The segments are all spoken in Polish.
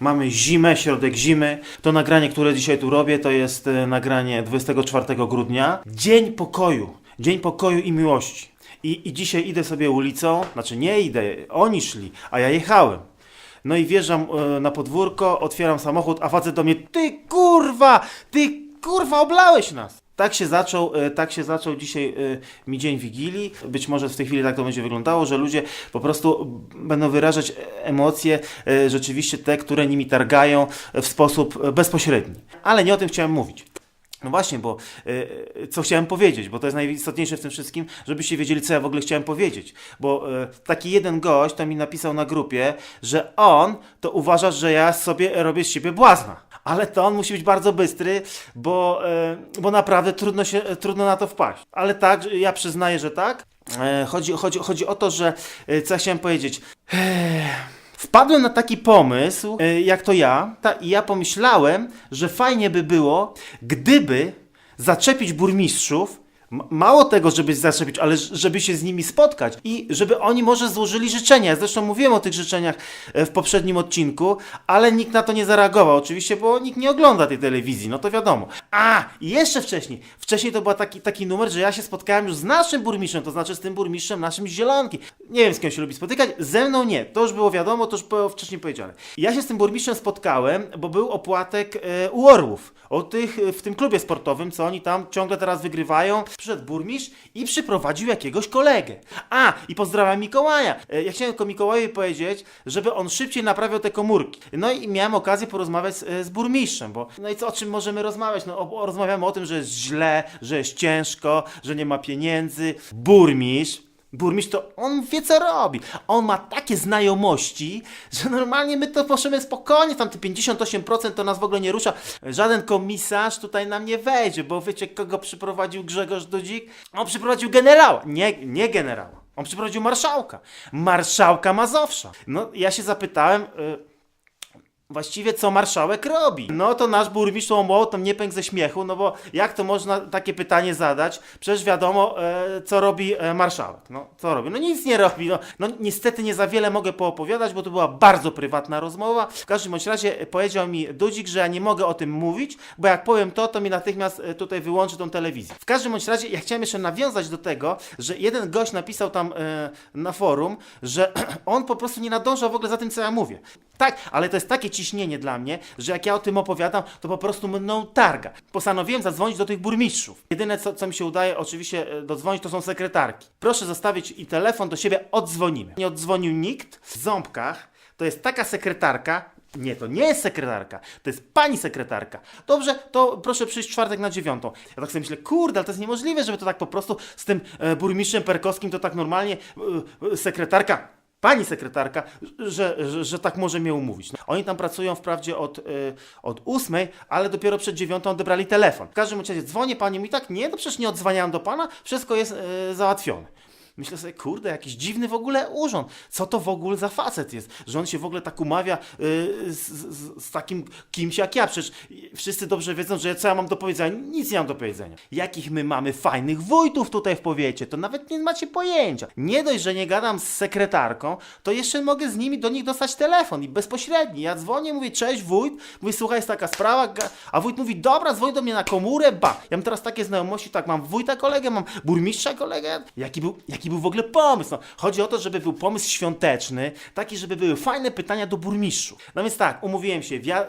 Mamy zimę, środek zimy. To nagranie, które dzisiaj tu robię, to jest e, nagranie 24 grudnia. Dzień pokoju. Dzień pokoju i miłości. I, I dzisiaj idę sobie ulicą, znaczy nie idę, oni szli, a ja jechałem. No i wjeżdżam e, na podwórko, otwieram samochód, a facet do mnie, ty kurwa, ty kurwa, oblałeś nas. Tak się zaczął, e, tak się zaczął dzisiaj e, mi dzień Wigilii. Być może w tej chwili tak to będzie wyglądało, że ludzie po prostu będą wyrażać emocje, e, rzeczywiście te, które nimi targają w sposób bezpośredni. Ale nie o tym chciałem mówić. No właśnie, bo e, co chciałem powiedzieć, bo to jest najistotniejsze w tym wszystkim, żebyście wiedzieli, co ja w ogóle chciałem powiedzieć. Bo e, taki jeden gość to mi napisał na grupie, że on to uważa, że ja sobie robię z siebie błazna. Ale to on musi być bardzo bystry, bo, e, bo naprawdę trudno, się, trudno na to wpaść. Ale tak, ja przyznaję, że tak. E, chodzi, chodzi, chodzi o to, że e, co ja chciałem powiedzieć. Wpadłem na taki pomysł, e, jak to ja, i ja pomyślałem, że fajnie by było, gdyby zaczepić burmistrzów, mało tego, żeby zaczepić, ale żeby się z nimi spotkać i żeby oni może złożyli życzenia. Zresztą mówiłem o tych życzeniach e, w poprzednim odcinku, ale nikt na to nie zareagował, oczywiście, bo nikt nie ogląda tej telewizji, no to wiadomo. A, jeszcze wcześniej, wcześniej to był taki, taki numer, że ja się spotkałem już z naszym burmistrzem, to znaczy z tym burmistrzem naszym z Zielonki. Nie wiem, z kim się lubi spotykać, ze mną nie, to już było wiadomo, to już było wcześniej powiedziane. Ja się z tym burmistrzem spotkałem, bo był opłatek e, u Orłów, o tych w tym klubie sportowym, co oni tam ciągle teraz wygrywają. Przyszedł burmistrz i przyprowadził jakiegoś kolegę. A, i pozdrawiam Mikołaja. E, Ja chciałem tylko Mikołajowi powiedzieć, żeby on szybciej naprawiał te komórki. No i miałem okazję porozmawiać z, e, z burmistrzem, bo no i co, o czym możemy rozmawiać? No o, rozmawiamy o tym, że jest źle, że jest ciężko, że nie ma pieniędzy. Burmistrz Burmistrz to on wie co robi. On ma takie znajomości, że normalnie my to możemy spokojnie, tam te 58% to nas w ogóle nie rusza. Żaden komisarz tutaj nam nie wejdzie, bo wiecie kogo przyprowadził Grzegorz Dudzik? On przyprowadził generała, nie, nie generała. On przyprowadził marszałka. Marszałka Mazowsza. No ja się zapytałem... y, Właściwie co marszałek robi? No to nasz burmistrz Łomoł tam nie pękł ze śmiechu, no bo jak to można takie pytanie zadać? Przecież wiadomo, e, co robi e, marszałek. No co robi? No nic nie robi. No, no niestety nie za wiele mogę poopowiadać, bo to była bardzo prywatna rozmowa. W każdym bądź razie powiedział mi Dudzik, że ja nie mogę o tym mówić, bo jak powiem to, to mi natychmiast e, tutaj wyłączy tą telewizję. W każdym bądź razie ja chciałem jeszcze nawiązać do tego, że jeden gość napisał tam e, na forum, że on po prostu nie nadąża w ogóle za tym, co ja mówię. Tak, ale to jest takie ciśnienie dla mnie, że jak ja o tym opowiadam, to po prostu mną targa. Postanowiłem zadzwonić do tych burmistrzów. Jedyne, co, co mi się udaje, oczywiście e, dodzwonić, to są sekretarki. Proszę zostawić i telefon do siebie, odzwonimy. Nie odzwonił nikt. W ząbkach to jest taka sekretarka, nie, to nie jest sekretarka, to jest pani sekretarka. Dobrze, to proszę przyjść czwartek na dziewiątą. Ja tak sobie myślę, kurde, ale to jest niemożliwe, żeby to tak po prostu z tym e, burmistrzem Perkowskim to tak normalnie e, e, sekretarka pani sekretarka, że, że, że tak może mnie umówić. No, oni tam pracują wprawdzie od, y, od ósmej, ale dopiero przed dziewiątą odebrali telefon. W każdym razie dzwonię pani mi tak, nie, no przecież nie odzwaniałem do pana, wszystko jest y, załatwione. Myślę sobie, kurde, jakiś dziwny w ogóle urząd. Co to w ogóle za facet jest? Że on się w ogóle tak umawia y, z, z, z takim kimś jak ja. Przecież wszyscy dobrze wiedzą, że co ja mam do powiedzenia? Nic nie mam do powiedzenia. Jakich my mamy fajnych wójtów tutaj w powiecie, to nawet nie macie pojęcia. Nie dość, że nie gadam z sekretarką, to jeszcze mogę z nimi do nich dostać telefon i bezpośredni. Ja dzwonię, mówię, cześć wójt, mówię, słuchaj, jest taka sprawa, a wójt mówi, dobra, dzwoń do mnie na komórę, ba. Ja mam teraz takie znajomości, tak, mam wójta kolegę, mam burmistrza kolegę. Jaki był, jaki był w ogóle pomysł? No, chodzi o to, żeby był pomysł świąteczny, taki, żeby były fajne pytania do burmistrzów. No więc tak, umówiłem się wia- e,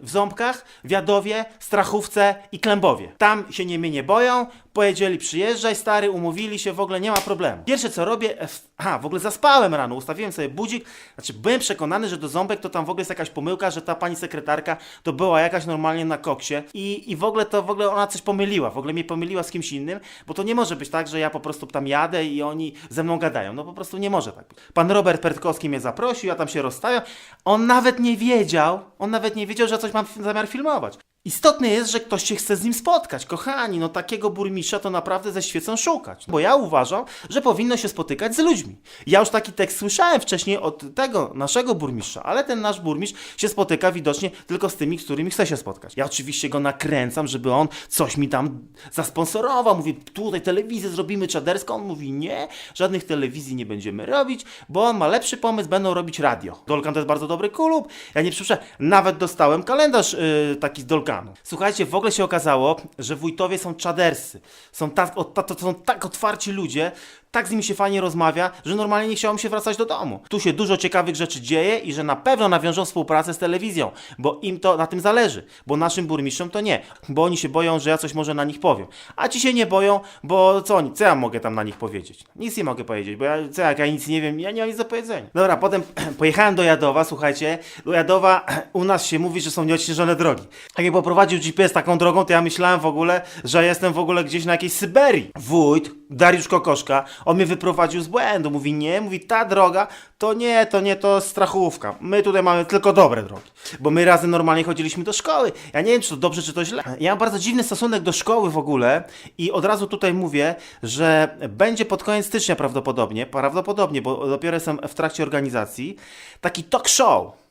w Ząbkach, Wiadowie, Strachówce i Klębowie. Tam się nie mnie nie boją, powiedzieli przyjeżdżaj stary, umówili się, w ogóle nie ma problemu. Pierwsze co robię, e, aha, w ogóle zaspałem rano, ustawiłem sobie budzik, znaczy byłem przekonany, że do Ząbek to tam w ogóle jest jakaś pomyłka, że ta pani sekretarka to była jakaś normalnie na koksie i, i w ogóle to w ogóle ona coś pomyliła, w ogóle mnie pomyliła z kimś innym, bo to nie może być tak, że ja po prostu tam jadę i oni ze mną gadają, no po prostu nie może tak być. Pan Robert Pertkowski mnie zaprosił, ja tam się rozstawiam, on nawet nie wiedział, on nawet nie wiedział, że coś mam zamiar filmować. Istotne jest, że ktoś się chce z nim spotkać. Kochani, no takiego burmistrza to naprawdę ze świecą szukać. Bo ja uważam, że powinno się spotykać z ludźmi. Ja już taki tekst słyszałem wcześniej od tego naszego burmistrza, ale ten nasz burmistrz się spotyka widocznie tylko z tymi, z którymi chce się spotkać. Ja oczywiście go nakręcam, żeby on coś mi tam zasponsorował. Mówi, tutaj telewizję zrobimy czaderską. On mówi, nie, żadnych telewizji nie będziemy robić, bo on ma lepszy pomysł, będą robić radio. Dolkan to jest bardzo dobry klub. Ja nie przypuszczam, nawet dostałem kalendarz yy, taki z Słuchajcie, w ogóle się okazało, że wójtowie są czaderscy. Są tak, o, to, to są tak otwarci ludzie, tak z nimi się fajnie rozmawia, że normalnie nie chciało mi się wracać do domu. Tu się dużo ciekawych rzeczy dzieje i że na pewno nawiążą współpracę z telewizją, bo im to na tym zależy, bo naszym burmistrzom to nie, bo oni się boją, że ja coś może na nich powiem. A ci się nie boją, bo co oni, co ja mogę tam na nich powiedzieć? Nic nie mogę powiedzieć, bo ja, co jak ja nic nie wiem, ja nie mam nic do powiedzenia. Dobra, potem pojechałem do Jadowa, słuchajcie, do Jadowa u nas się mówi, że są nieodśnieżone drogi. Jak mnie poprowadził GPS taką drogą, to ja myślałem w ogóle, że jestem w ogóle gdzieś na jakiejś Syberii. Wójt, Dariusz Kokoszka, on mnie wyprowadził z błędu. Mówi, nie, mówi, ta droga, to nie, to nie, to strachówka. My tutaj mamy tylko dobre drogi. Bo my razem normalnie chodziliśmy do szkoły. Ja nie wiem, czy to dobrze, czy to źle. Ja mam bardzo dziwny stosunek do szkoły w ogóle i od razu tutaj mówię, że będzie pod koniec stycznia prawdopodobnie, prawdopodobnie, bo dopiero jestem w trakcie organizacji, taki talk show.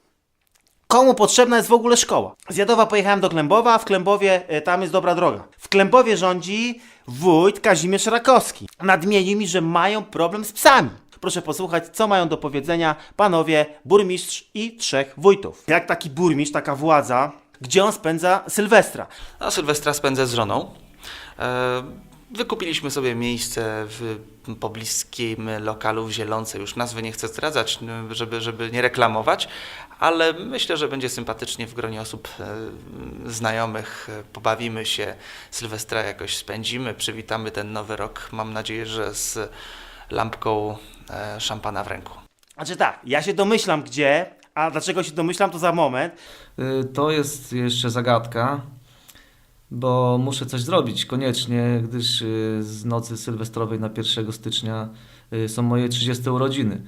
Komu potrzebna jest w ogóle szkoła? Z Jadowa pojechałem do Klębowa, a w Klębowie e, tam jest dobra droga. W Klębowie rządzi wójt Kazimierz Rakowski. Nadmienił mi, że mają problem z psami. Proszę posłuchać, co mają do powiedzenia panowie burmistrz i trzech wójtów. Jak taki burmistrz, taka władza, gdzie on spędza Sylwestra? A Sylwestra spędzę z żoną. E, Wykupiliśmy sobie miejsce w pobliskim lokalu w Zielonce. Już nazwy nie chcę zdradzać, żeby, żeby nie reklamować, ale myślę, że będzie sympatycznie w gronie osób e, znajomych. E, Pobawimy się, Sylwestra jakoś spędzimy, przywitamy ten nowy rok. Mam nadzieję, że z lampką e, szampana w ręku. Znaczy tak, ja się domyślam gdzie, a dlaczego się domyślam to za moment. Y, To jest jeszcze zagadka, bo muszę coś zrobić koniecznie, gdyż z nocy sylwestrowej na 1 stycznia są moje 30 urodziny.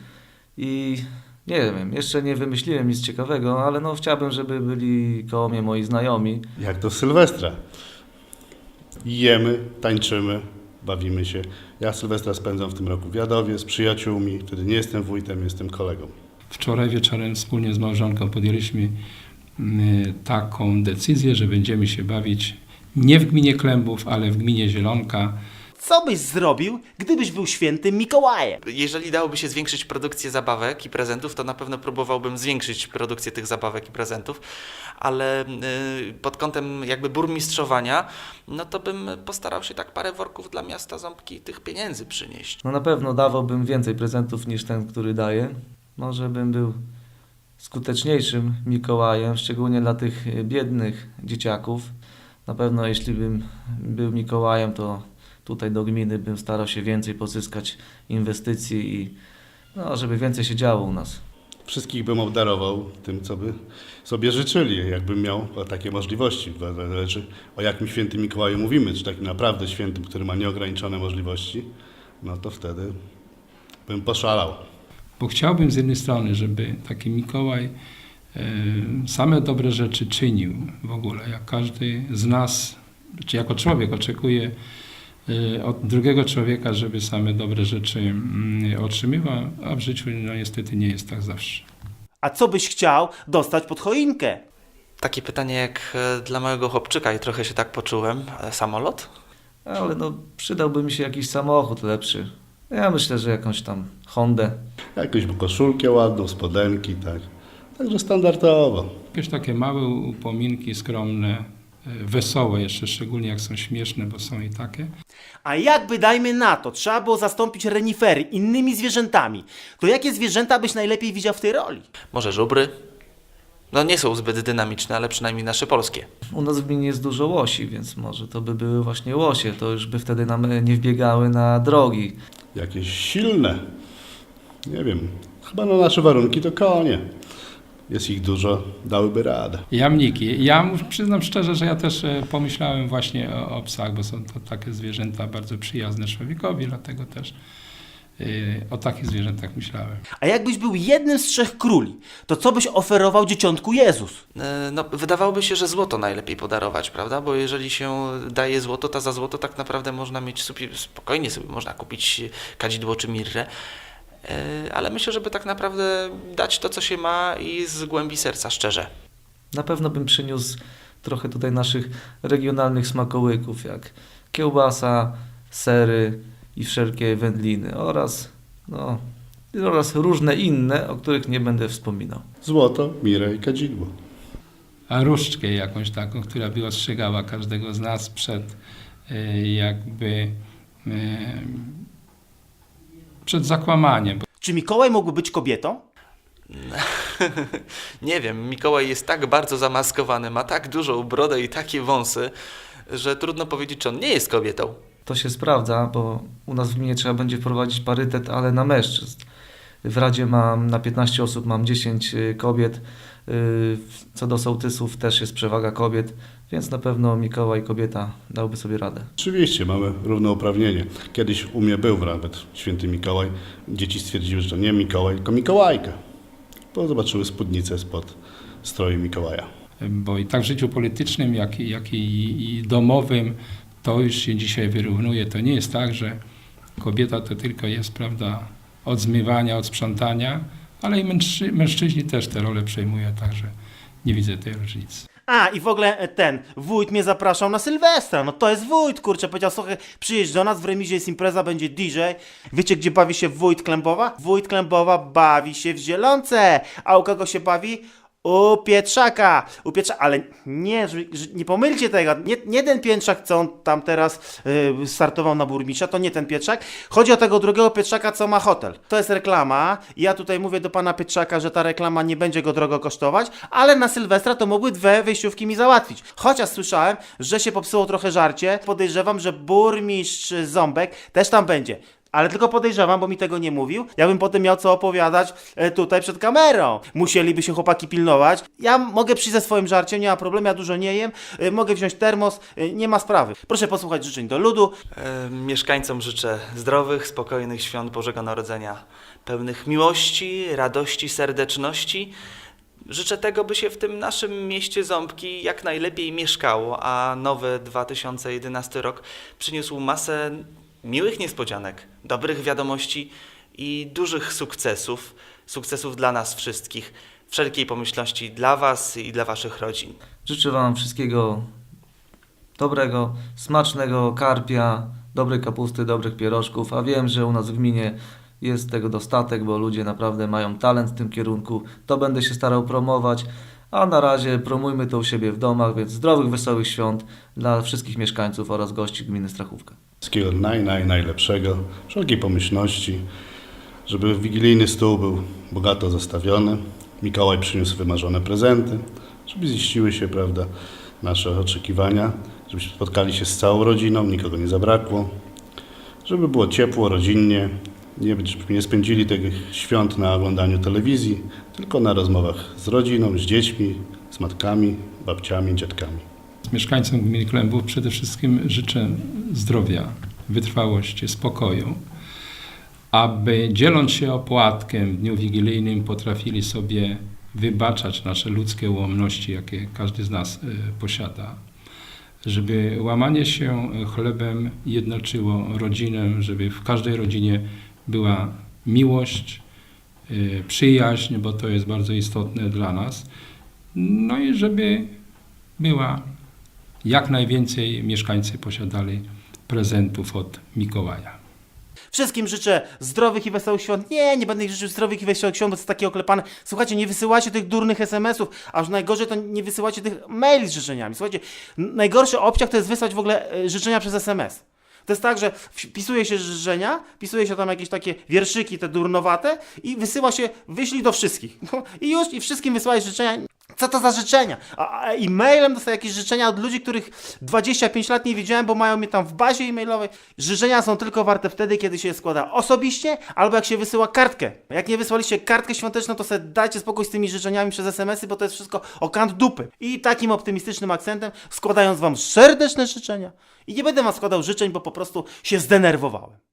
I nie wiem, jeszcze nie wymyśliłem nic ciekawego, ale no chciałbym, żeby byli koło mnie moi znajomi. Jak to Sylwestra. Jemy, tańczymy, bawimy się. Ja Sylwestra spędzam w tym roku w Jadowie z przyjaciółmi. Wtedy nie jestem wójtem, jestem kolegą. Wczoraj wieczorem wspólnie z małżonką podjęliśmy mm, taką decyzję, że będziemy się bawić nie w gminie Klębów, ale w gminie Zielonka. Co byś zrobił, gdybyś był świętym Mikołajem? Jeżeli dałoby się zwiększyć produkcję zabawek i prezentów, to na pewno próbowałbym zwiększyć produkcję tych zabawek i prezentów, ale y, pod kątem jakby burmistrzowania, no to bym postarał się tak parę worków dla miasta ząbki tych pieniędzy przynieść. No na pewno dawałbym więcej prezentów niż ten, który daję. Może bym był skuteczniejszym Mikołajem, szczególnie dla tych biednych dzieciaków. Na pewno jeśli bym był Mikołajem, to tutaj do gminy bym starał się więcej pozyskać inwestycji i no, żeby więcej się działo u nas. Wszystkich bym obdarował tym, co by sobie życzyli, jakbym miał takie możliwości. Zależy o jakim świętym Mikołaju mówimy, czy takim naprawdę świętym, który ma nieograniczone możliwości, no to wtedy bym poszalał. Bo chciałbym z jednej strony, żeby taki Mikołaj e, same dobre rzeczy czynił w ogóle, jak każdy z nas, czy jako człowiek oczekuje od drugiego człowieka, żeby same dobre rzeczy mm, otrzymywał, a w życiu no niestety nie jest tak zawsze. A co byś chciał dostać pod choinkę? Takie pytanie jak e, dla małego chłopczyka i trochę się tak poczułem. E, Samolot? Ale no przydałby mi się jakiś samochód lepszy. Ja myślę, że jakąś tam Hondę. Jakąś koszulkę ładną, spodenki, tak. Także standardowo. Jakieś takie małe upominki skromne, e, wesołe jeszcze, szczególnie jak są śmieszne, bo są i takie. A jakby, dajmy na to, trzeba było zastąpić renifery innymi zwierzętami, to jakie zwierzęta byś najlepiej widział w tej roli? Może żubry? No nie są zbyt dynamiczne, ale przynajmniej nasze polskie. U nas w gminie jest dużo łosi, więc może to by były właśnie łosie. To już by wtedy nam e, nie wbiegały na drogi. Jakieś silne. Nie wiem. Chyba na nasze warunki to konie. Jest ich dużo, dałyby radę. Jamniki. Ja przyznam szczerze, że ja też e, pomyślałem właśnie o, o psach, bo są to takie zwierzęta bardzo przyjazne człowiekowi, dlatego też y, o takich zwierzętach myślałem. A jakbyś był jednym z trzech króli, to co byś oferował dzieciątku Jezus? E, No, wydawałoby się, że złoto najlepiej podarować, prawda? Bo jeżeli się daje złoto, to za złoto tak naprawdę można mieć sobie, spokojnie sobie można kupić kadzidło czy mirrę. E, Ale myślę, żeby tak naprawdę dać to, co się ma i z głębi serca, szczerze. Na pewno bym przyniósł trochę tutaj naszych regionalnych smakołyków, jak kiełbasa, sery i wszelkie wędliny oraz, no, oraz różne inne, o których nie będę wspominał. Złoto, mirę i kadzidło. A różdżkę jakąś taką, która by ostrzegała każdego z nas przed y, jakby y, przed zakłamaniem. Czy Mikołaj mógłby być kobietą? Nie wiem, Mikołaj jest tak bardzo zamaskowany, ma tak dużą brodę i takie wąsy, że trudno powiedzieć, czy on nie jest kobietą. To się sprawdza, bo u nas w gminie trzeba będzie wprowadzić parytet, ale na mężczyzn. W Radzie mam na 15 osób mam 10 y, kobiet. Y, Co do sołtysów też jest przewaga kobiet, więc na pewno Mikołaj kobieta dałby sobie radę. Oczywiście, mamy równouprawnienie. Kiedyś u mnie był nawet święty Mikołaj. Dzieci stwierdziły, że to nie Mikołaj, tylko Mikołajka. Bo zobaczyły spódnicę spod stroju Mikołaja. Bo i tak w życiu politycznym, jak, i- jak i, i domowym to już się dzisiaj wyrównuje. To nie jest tak, że kobieta to tylko jest, prawda, od zmywania, od sprzątania, ale i mężczy, mężczyźni też te role przejmują, także nie widzę tej różnicy. A, i w ogóle e, ten, wójt mnie zapraszał na Sylwestra, no to jest wójt, kurczę, powiedział, słuchaj, przyjedź do nas, w remizie jest impreza, będzie DJ. Wiecie, gdzie bawi się wójt Klębowa? Wójt Klębowa bawi się w Zielonce, a u kogo się bawi? U Pietrzaka, u Pietrzaka, ale nie, nie pomylcie tego, nie, nie ten Pietrzak, co on tam teraz y, startował na burmistrza, to nie ten Pietrzak, chodzi o tego drugiego Pietrzaka, co ma hotel. To jest reklama, ja tutaj mówię do pana Pietrzaka, że ta reklama nie będzie go drogo kosztować, ale na Sylwestra to mogły dwie wejściówki mi załatwić. Chociaż słyszałem, że się popsuło trochę żarcie, podejrzewam, że burmistrz Ząbek też tam będzie. Ale tylko podejrzewam, bo mi tego nie mówił. Ja bym potem miał co opowiadać e, tutaj przed kamerą. Musieliby się chłopaki pilnować. Ja mogę przyjść ze swoim żarciem, nie ma problemu, ja dużo nie jem. E, mogę wziąć termos, e, nie ma sprawy. Proszę posłuchać życzeń do ludu. E, Mieszkańcom życzę zdrowych, spokojnych świąt Bożego Narodzenia, pełnych miłości, radości, serdeczności. Życzę tego, by się w tym naszym mieście Ząbki jak najlepiej mieszkało, a nowy 2011 rok przyniósł masę miłych niespodzianek, dobrych wiadomości i dużych sukcesów, sukcesów dla nas wszystkich, wszelkiej pomyślności dla Was i dla Waszych rodzin. Życzę Wam wszystkiego dobrego, smacznego karpia, dobrej kapusty, dobrych pierożków, a wiem, że u nas w gminie jest tego dostatek, bo ludzie naprawdę mają talent w tym kierunku. To będę się starał promować, a na razie promujmy to u siebie w domach, więc zdrowych, wesołych świąt dla wszystkich mieszkańców oraz gości gminy Strachówka. Wszystkiego naj, naj, najlepszego, wszelkiej pomyślności, żeby wigilijny stół był bogato zastawiony, Mikołaj przyniósł wymarzone prezenty, żeby ziściły się, prawda, nasze oczekiwania, żebyśmy spotkali się z całą rodziną, nikogo nie zabrakło, żeby było ciepło, rodzinnie, nie, żebyśmy nie spędzili tych świąt na oglądaniu telewizji, tylko na rozmowach z rodziną, z dziećmi, z matkami, babciami, dziadkami. Mieszkańcom gminy Klębów przede wszystkim życzę zdrowia, wytrwałości, spokoju, aby dzieląc się opłatkiem w dniu wigilijnym potrafili sobie wybaczać nasze ludzkie ułomności, jakie każdy z nas e, posiada. Żeby łamanie się chlebem jednoczyło rodzinę, żeby w każdej rodzinie była miłość, e, przyjaźń, bo to jest bardzo istotne dla nas. No i żeby była jak najwięcej mieszkańcy posiadali prezentów od Mikołaja. Wszystkim życzę zdrowych i wesołych świąt. Nie, nie będę ich życzył zdrowych i wesołych świąt, bo to jest takie oklepane. Słuchajcie, nie wysyłacie tych durnych SMS-ów, a już najgorzej to nie wysyłacie tych maili z życzeniami. Słuchajcie, najgorszy obciach to jest wysłać w ogóle e, życzenia przez SMS. To jest tak, że wpisuje się życzenia, pisuje się tam jakieś takie wierszyki, te durnowate i wysyła się, wyślij do wszystkich. I już, i wszystkim wysyłaj życzenia. Co to za życzenia? A, a e-mailem dostaję jakieś życzenia od ludzi, których 25 lat nie widziałem, bo mają mnie tam w bazie e-mailowej. Życzenia są tylko warte wtedy, kiedy się je składa osobiście, albo jak się wysyła kartkę. Jak nie wysłaliście kartkę świąteczną, to sobie dajcie spokój z tymi życzeniami przez SMS-y, bo to jest wszystko o kant dupy. I takim optymistycznym akcentem, składając wam serdeczne życzenia. I nie będę wam składał życzeń, bo po prostu się zdenerwowałem.